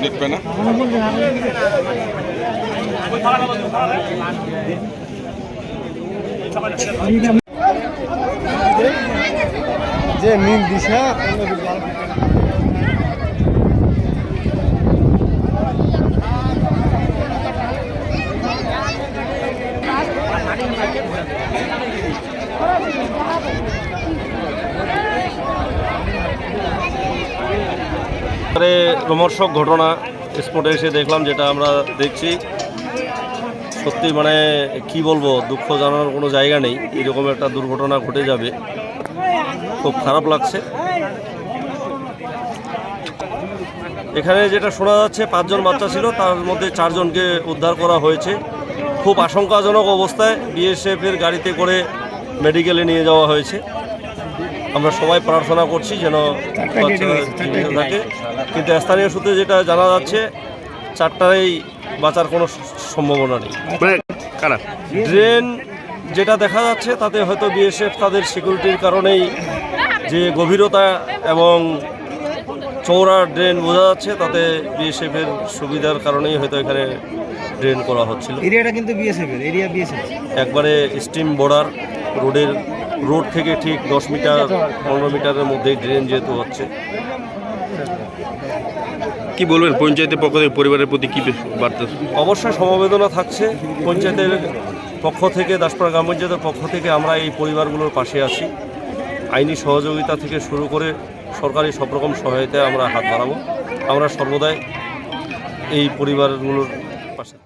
জিতবে না যে নীল দিশা এবারে রোমর্শক ঘটনা স্পটে এসে দেখলাম, যেটা আমরা দেখছি। সত্যি মানে কি বলব, দুঃখ জানানোর কোনো জায়গা নেই। এরকম একটা দুর্ঘটনা ঘটে যাবে। খুব খারাপ লাগছে। এখানে যেটা শোনা যাচ্ছে, পাঁচজন বাচ্চা ছিল, তার মধ্যে চারজনকে উদ্ধার করা হয়েছে। খুব আশঙ্কাজনক অবস্থায় বিএসএফ এর গাড়িতে করে মেডিকেলে নিয়ে যাওয়া হয়েছে। আমরা সবাই প্রার্থনা করছি যেন থাকে। কিন্তু স্থানীয় সূত্রে যেটা জানা যাচ্ছে চারটাই বাঁচার কোনো সম্ভাবনা নেই। মানে ড্রেন যেটা দেখা যাচ্ছে তাতে হয়তো বিএসএফ তাদের সিকিউরিটির কারণেই যে গভীরতা এবং চৌড়া ড্রেন বোঝা যাচ্ছে তাতে বিএসএফ এর সুবিধার কারণেই হয়তো এখানে ড্রেন করা হচ্ছিল। এরিয়াটা কিন্তু বিএসএফ এর এরিয়া বিএসএফ একবারে স্টিম বর্ডার রোডের রোড থেকে ঠিক দশ মিটার পনেরো মিটারের মধ্যেই ড্রেন যেহেতু হচ্ছে। কি বলবেন পঞ্চায়েতের পক্ষ থেকে পরিবারের প্রতি কি বার্তা? অবশ্যই সমবেদনা থাকছে। পঞ্চায়েতের পক্ষ থেকে দাসপাড়া গ্রাম পঞ্চায়েতের পক্ষ থেকে আমরা এই পরিবারগুলোর পাশে আছি। আইনি সহযোগিতা থেকে শুরু করে সরকারি সব রকম সহায়তায় আমরা হাত বাড়াবো। আমরা সর্বদাই এই পরিবারগুলোর